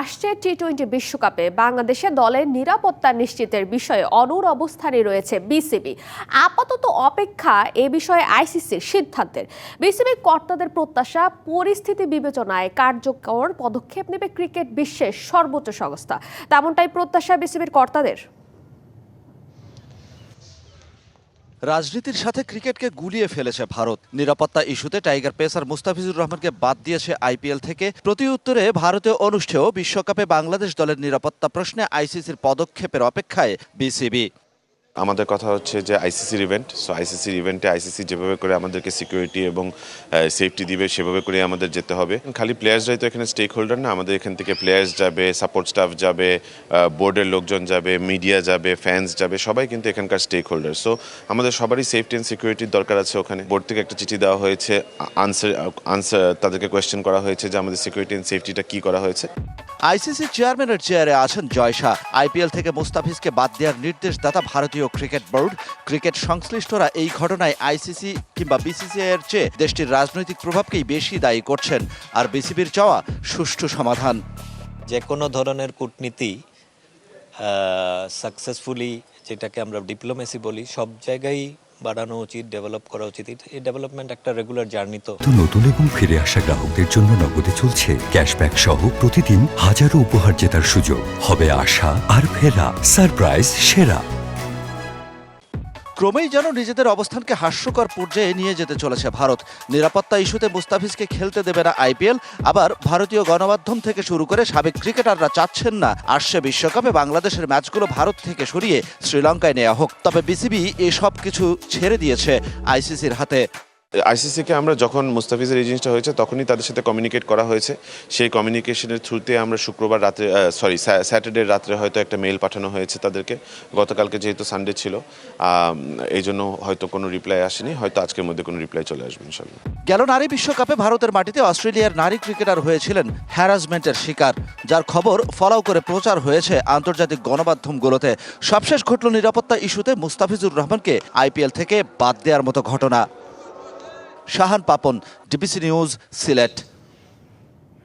আসছে T twenty বিশ্বকাপে। বাংলাদেশে দলের নিরাপত্তা নিশ্চিতের বিষয়ে অনুর অবস্থানে রয়েছে বিসিবি। আপাতত অপেক্ষা এ বিষয়ে আইসিসির সিদ্ধান্তের। বিসিবি কর্তাদের প্রত্যাশা, পরিস্থিতি বিবেচনায় কার্যকর পদক্ষেপ নেবে ক্রিকেট বিশ্বের সর্বোচ্চ সংস্থা। তেমনটাই প্রত্যাশা বিসিবির কর্তাদের। রাজনীতির সাথে ক্রিকেটকে গুলিয়ে ফেলেছে ভারত। নিরাপত্তা ইস্যুতে টাইগার পেসার মুস্তাফিজুর রহমানকে বাদ দিয়েছে আইপিএল থেকে। প্রতি উত্তরে ভারতে অনুষ্ঠেয় বিশ্বকাপে বাংলাদেশ দলের নিরাপত্তা প্রশ্নে আইসিসির পদক্ষেপের অপেক্ষায় বিসিবি। আমাদের কথা হচ্ছে যে আইসিসির ইভেন্ট সো আইসিসির ইভেন্টে আইসিসি যেভাবে করে আমাদেরকে সিকিউরিটি এবং সেফটি দিবে সেভাবে করে আমাদের যেতে হবে। খালি প্লেয়ার্সরাই তো এখানে স্টেক হোল্ডার না, আমাদের এখান থেকে প্লেয়ার্স যাবে সাপোর্ট স্টাফ যাবে বোর্ডের লোকজন যাবে মিডিয়া যাবে ফ্যান্স যাবে, সবাই কিন্তু এখানকার স্টেক হোল্ডার সো আমাদের সবারই সেফটি অ্যান্ড সিকিউরিটির দরকার আছে ওখানে। বোর্ড থেকে একটা চিঠি দেওয়া হয়েছে আনসার আনসার তাদেরকে কোয়েশ্চেন করা হয়েছে যে আমাদের সিকিউরিটি অ্যান্ড সেফটিটা কী করা হয়েছে। আইসিসি চেয়ারম্যানের চেয়ারে আছেন জয় শাহ আইপিএল থেকে মুস্তাফিজকে বাদ দেওয়ার নির্দেশদাতা ভারতীয় ক্রিকেট বোর্ড। ক্রিকেট সংশ্লিষ্টরা এই ঘটনায় আইসিসি কিংবা বিসিসিআই এর চেয়ে দেশটির রাজনৈতিক প্রভাবকেই বেশি দায়ী করছেন। আর বিসিবির চাওয়া সুষ্ঠু সমাধান। যে কোনো ধরনের কূটনীতি সাকসেসফুলি যেটাকে আমরা ডিপ্লোমেসি বলি, সব জায়গায় বাড়ানো উচিত ডেভেলপ করা উচিত। এই ডেভেলপমেন্ট একটা রেগুলার জার্নি তো। নতুন এবং ফিরে আসা গ্রাহকদের জন্য নগদে চলছে ক্যাশব্যাক সহ প্রতিদিন হাজারো উপহার জেতার সুযোগ। হবে আশা আর ফেরা। সারপ্রাইজ সেরা। ক্রমেই যেন নিজেদের অবস্থানকে হাস্যকর পর্যায়ে নিয়ে যেতে চলেছে ভারত। নিরাপত্তা ইস্যুতে মুস্তাফিজকে খেলতে দেবে না আইপিএল। আবার ভারতীয় গণমাধ্যম থেকে শুরু করে সাবেক ক্রিকেটাররা চাচ্ছেন না আসছে বিশ্বকাপে বাংলাদেশের ম্যাচগুলো ভারত থেকে সরিয়ে শ্রীলঙ্কায় নেওয়া হোক। তবে বিসিবি এসব কিছু ছেড়ে দিয়েছে আইসিসির হাতে। আইসিসিকে আমরা যখন মুস্তাফিজের এই জিনিসটা হয়েছে, তখনই তাদের সাথে কমিউনিকেট করা হয়েছে। সেই কমিউনিকেশনের থ্রুতে আমরা শুক্রবার রাতে সরি স্যাটারডে রাত্রে হয়তো একটা মেল পাঠানো হয়েছে তাদেরকে। গতকালকে যেহেতু সানডে ছিল এই জন্য হয়তো কোনো রিপ্লাই আসেনি। হয়তো আজকের মধ্যে কোনো রিপ্লাই চলে আসবে, ইনশাল্লাহ। গেল নারী বিশ্বকাপে ভারতের মাটিতে অস্ট্রেলিয়ার নারী ক্রিকেটার হয়েছিলেন হ্যারাসমেন্টের শিকার। যার খবর ফলাও করে প্রচার হয়েছে আন্তর্জাতিক গণমাধ্যমগুলোতে। সবশেষ ঘটল নিরাপত্তা ইস্যুতে মুস্তাফিজুর রহমানকে আইপিএল থেকে বাদ দেওয়ার মতো ঘটনা। Shahan Papon DBC news Sylhet.